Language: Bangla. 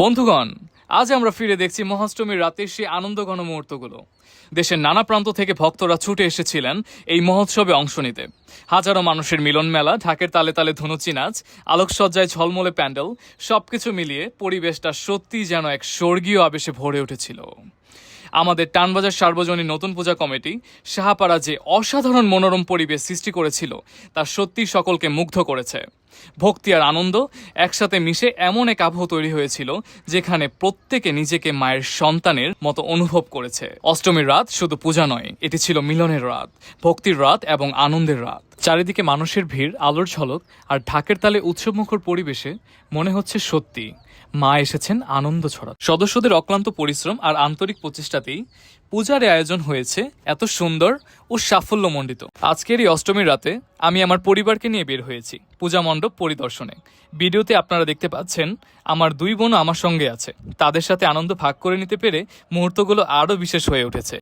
বন্ধুগণ, আজ আমরা ফিরে দেখছি মহাষ্টমীর রাতের সেই আনন্দঘন মুহূর্তগুলো। দেশের নানা প্রান্ত থেকে ভক্তরা ছুটে এসেছিলেন এই মহোৎসবে অংশ নিতে। হাজারো মানুষের মিলন মেলা, ঢাকের তালে তালে ধনুচি নাচ আলোকসজ্জায় ঝলমলে প্যান্ডেল, সবকিছু মিলিয়ে পরিবেশটা সত্যিই যেন এক স্বর্গীয় আবেশে ভরে উঠেছিল। আমাদের টানবাজার সার্বজনীন নতুন পূজা কমিটি সাহাপাড়া যে অসাধারণ মনোরম পরিবেশ সৃষ্টি করেছিল, তা সত্যি সকলকে মুগ্ধ করেছে। ভক্তি আর আনন্দ একসাথে মিশে এমন এক আবহ তৈরি হয়েছিল, যেখানে প্রত্যেকে নিজেকে মায়ের সন্তানের মতো অনুভব করেছে। অষ্টমীর রাত শুধু পূজা নয়, এটি ছিল মিলনের রাত, ভক্তির রাত এবং আনন্দের রাত। চারিদিকে মানুষের ভিড়, আলোর ঝলক আর ঢাকের তালে উৎসবমুখর পরিবেশে মনে হচ্ছে সত্যি। মা এসেছেন আনন্দ ছড়া সদস্যদের অক্লান্ত পরিশ্রম আর আন্তরিক প্রচেষ্টাতেই পূজার আয়োজন হয়েছে এত সুন্দর ও সাফল্যমণ্ডিত। আজকের এই অষ্টমীর রাতে আমি আমার পরিবারকে নিয়ে বের হয়েছি পূজা মণ্ডপ পরিদর্শনে। ভিডিওতে আপনারা দেখতে পাচ্ছেন আমার দুই বোনও আমার সঙ্গে আছে। তাদের সাথে আনন্দ ভাগ করে নিতে পেরে মুহূর্তগুলো আরও বিশেষ হয়ে উঠেছে।